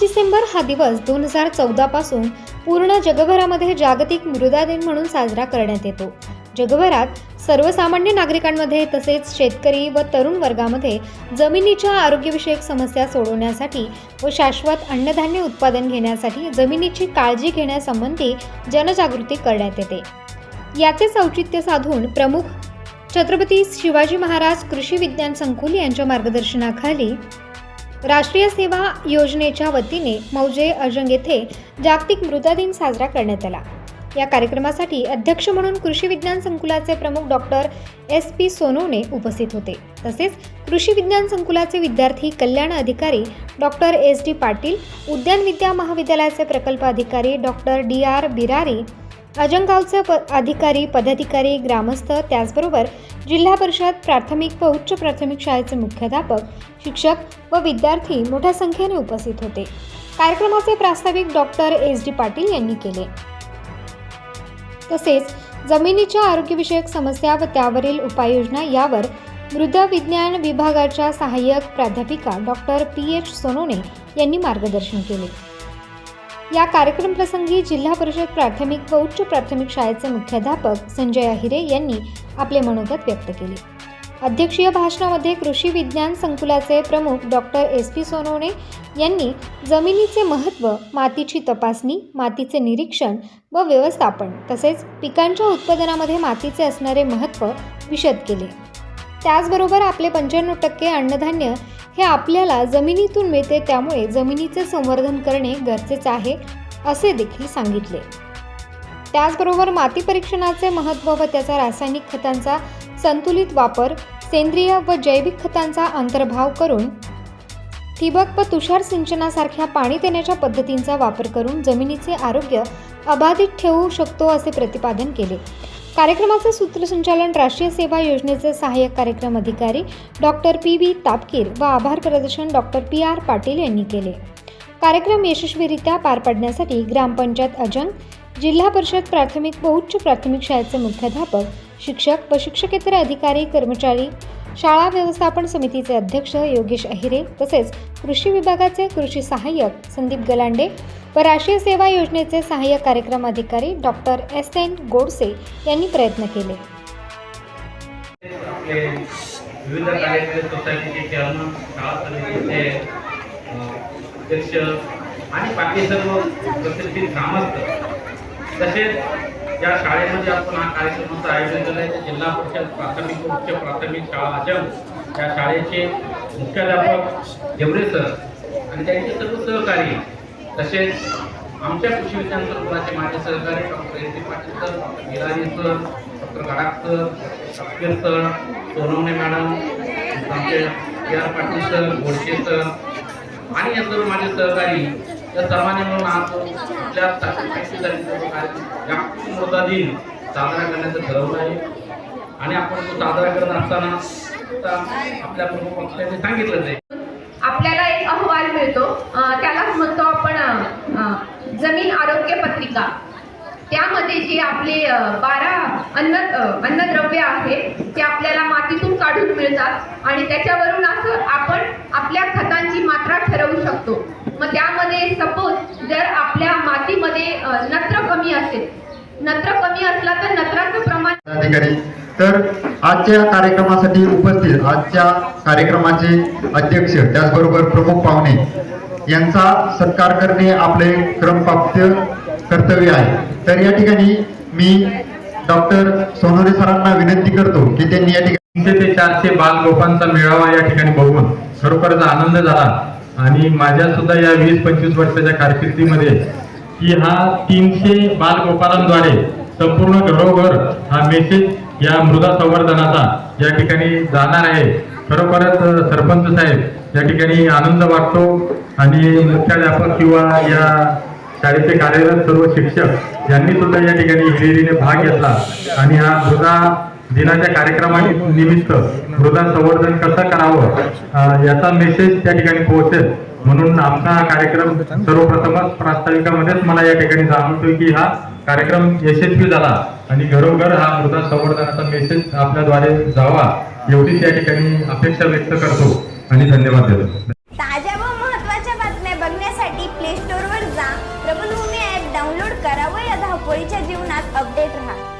डिसेंबर हा दिवस दोन हजार चौदा पासून पूर्ण जगभरामध्ये जागतिक मृदा दिन म्हणून साजरा करण्यात येतो. जगभरात सर्वसामान्य नागरिकांमध्ये तसेच शेतकरी व तरुण वर्गामध्ये जमिनीच्या आरोग्यविषयक समस्या सोडवण्यासाठी व शाश्वत अन्नधान्य उत्पादन घेण्यासाठी जमिनीची काळजी घेण्यासंबंधी जनजागृती करण्यात येते. याचेच औचित्य साधून प्रमुख छत्रपती शिवाजी महाराज कृषी विज्ञान संकुल यांच्या मार्गदर्शनाखाली राष्ट्रीय सेवा योजनेच्या वतीने मौजे अजंग येथे जागतिक मृदा दिन साजरा करण्यात आला. या कार्यक्रमासाठी अध्यक्ष म्हणून कृषी विज्ञान संकुलाचे प्रमुख डॉक्टर एस पी सोनवणे उपस्थित होते. तसेच कृषी विज्ञान संकुलाचे विद्यार्थी कल्याण अधिकारी डॉक्टर एस डी पाटील उद्यान विद्या महाविद्यालयाचे प्रकल्प अधिकारी डॉक्टर डी आर बिरारी अजंगावचे प अधिकारी पदाधिकारी ग्रामस्थ त्याचबरोबर जिल्हा परिषद प्राथमिक व उच्च प्राथमिक शाळेचे मुख्याध्यापक शिक्षक व विद्यार्थी मोठ्या संख्येने उपस्थित होते. कार्यक्रमाचे प्रास्ताविक डॉक्टर एस डी पाटील यांनी केले. तसेच जमिनीच्या आरोग्यविषयक समस्या व त्यावरील उपाययोजना यावर मृदा विज्ञान विभागाच्या सहाय्यक प्राध्यापिका डॉक्टर पी एच सोनोने यांनी मार्गदर्शन केले. या कार्यक्रम प्रसंगी जिल्हा परिषद प्राथमिक व उच्च प्राथमिक शाळेचे मुख्याध्यापक संजय अहिरे यांनी आपले मनोगत व्यक्त केले. अध्यक्षीय भाषणामध्ये कृषी विज्ञान संकुलाचे प्रमुख डॉक्टर एस पी सोनवणे यांनी जमिनीचे महत्त्व मातीची तपासणी मातीचे निरीक्षण व व्यवस्थापन तसेच पिकांच्या उत्पादनामध्ये मातीचे असणारे महत्त्व विशद केले. त्याचबरोबर आपले पंच्याण्णव टक्के अन्नधान्य हे आपल्याला जमिनीतून मिळते त्यामुळे जमिनीचे संवर्धन करणे गरजेचे आहे असे देखील सांगितले. त्याचबरोबर माती परीक्षणाचे महत्त्व व त्याचा रासायनिक खतांचा संतुलित वापर सेंद्रिय व जैविक खतांचा अंतर्भाव करून ठिबक व तुषार सिंचनासारख्या पाणी देण्याच्या पद्धतींचा वापर करून जमिनीचे आरोग्य अबाधित ठेवू शकतो असे प्रतिपादन केले. कार्यक्रमाचं सूत्रसंचालन राष्ट्रीय सेवा योजनेचे सहाय्यक कार्यक्रम अधिकारी डॉक्टर पी व्ही तापकीर व आभार प्रदर्शन डॉक्टर पी आर पाटील यांनी केले. कार्यक्रम यशस्वीरित्या पार पाडण्यासाठी ग्रामपंचायत अजंग जिल्हा परिषद प्राथमिक व उच्च प्राथमिक शाळेचे मुख्याध्यापक शिक्षक व शिक्षकेतर अधिकारी कर्मचारी शाळा व्यवस्थापन समितीचे अध्यक्ष योगेश अहिरे तसेच कृषी विभागाचे कृषी सहाय्यक संदीप गलांडे व राष्ट्रीय सेवा योजनेचे सहाय्यक कार्यक्रम अधिकारी डॉक्टर एस एन गोडसे यांनी प्रयत्न केले. विविध अध्यक्ष आणि बाकी सर्व ग्रामस्थ तसेच या शाळेमध्ये आपण हा कार्यक्रमाचं आयोजन केलं आहे जिल्हा परिषद प्राथमिक व उच्च प्राथमिक शाळा आजम या शाळेचे मुख्याध्यापक देवरे सर आणि त्यांचे सर्व सहकारी तसेच आमच्या कृषी विज्ञान संकुलाचे माझे सहकारी doctor S D Patil sir doctor Girani sir doctor Gadakh sir शास्त्रीय सर सोनवणे मॅडम आमचे R Patil sir Godse sir आणि या सर्व माझे सहकारी या सर्वांनी म्हणून आज आपल्या साक्षरतेसाठी जागतिक मृदा दिन साजरा करण्याचं ठरवलं आहे. आणि आपण तो साजरा करत असताना आपल्या प्रमुख पक्षाने सांगितलं आहे. आपल्याला एक अहवाल मिळतो. त्यालाच म्हणतो आपण जमीन आरोग्य पत्रिका. त्यामध्ये जे आपले बारा अन्न अन्नद्रव्य आहे त्या आणि त्याच्यावरून असं आपण आपल्या खतांची मात्रा ठरवू शकतो. मग त्यामध्ये सपोज जर आपल्या मातीमध्ये नत्र कमी असेल नत्र कमी असला तर नत्राचं प्रमाण तर आजच्या कार्यक्रमासाठी उपस्थित आजच्या कार्यक्रमाचे अध्यक्ष त्याचबरोबर प्रमुख पाहुणे यांचा सत्कार करणे आपले क्रमप्राप्त कर्तव्य आहे. तर या ठिकाणी मी डॉक्टर सोनोरे सरांना विनंती करतो की त्यांनी या ठिकाणी चारशे बालगोपांचा मेळावा या ठिकाणी बघून खरोखरच आनंद झाला. आणि माझ्या सुद्धा या वीस पंचवीस वर्षाच्या कारकिर्दीमध्ये की हा तीनशे बालगोपालांद्वारे संपूर्ण घरोघर हा मेसेज या मृदा संवर्धनाचा या ठिकाणी जाणार आहे. खरोखरच सरपंच साहेब या ठिकाणी आनंद वाटतो. आणि मुख्याध्यापक किंवा या शाळेचे कार्यरत सर्व शिक्षक यांनी सुद्धा या ठिकाणी हिरिरीने भाग घेतला. आणि हा मृदा दिनाच्या कार्यक्रमा निमित्त मृदा संवर्धन कसं करावं याचा मेसेज त्या ठिकाणी पोहोचेल. म्हणून आमचा हा कार्यक्रम सर्वप्रथमच प्रास्ताविकामध्येच मला या ठिकाणी जाणवतोय की हा कार्यक्रम यशस्वी झाला आणि घरोघर हा मृदा संवर्धनाचा मेसेज आपल्याद्वारे जावा एवढीच त्या ठिकाणी अपेक्षा व्यक्त करतो आणि धन्यवाद देतो. प्ले वर जा. प्रबलभूमी ऍप डाउनलोड करा व या धावपळीच्या जीवनात अपडेट राहा.